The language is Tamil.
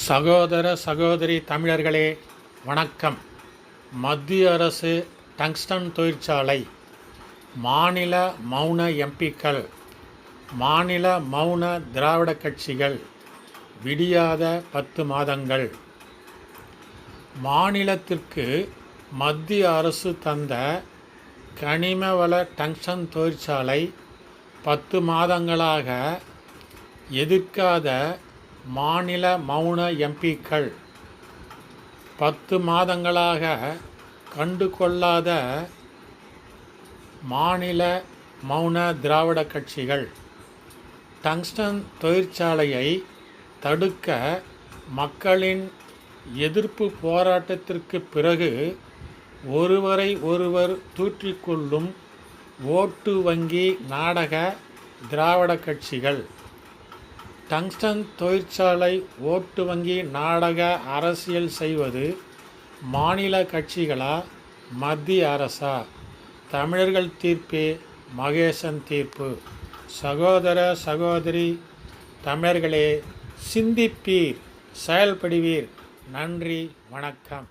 சகோதர சகோதரி தமிழர்களே வணக்கம். மத்திய அரசு டங்ஸ்டன் தொழிற்சாலை மாநில மௌன எம்பிக்கள் மாநில மௌன திராவிட கட்சிகள் விடியாத பத்து மாதங்கள். மாநிலத்திற்கு மத்திய அரசு தந்த கனிமவள டங்ஸ்டன் தொழிற்சாலை பத்து மாதங்களாக எதிர்க்காத மாநில மௌன எம்பிக்கள். பத்து மாதங்களாக கண்டு கொள்ளாத மாநில மௌன திராவிட கட்சிகள் டங்ஸ்டன் தொழிற்சாலையை தடுக்க மக்களின் எதிர்ப்பு போராட்டத்திற்கு பிறகு ஒருவரை ஒருவர் தூற்றிக்கொள்ளும் ஓட்டு வங்கி நாடக திராவிட கட்சிகள். டங்ஸ்டன் தொழிற்சாலை ஓட்டு வங்கி நாடக அரசியல் செய்வது மாநில கட்சிகளா மத்திய அரசா? தமிழர்கள் தீர்ப்பே மகேசன் தீர்ப்பு. சகோதர சகோதரி தமிழர்களே சிந்திப்பீர் செயல்படுவீர். நன்றி வணக்கம்.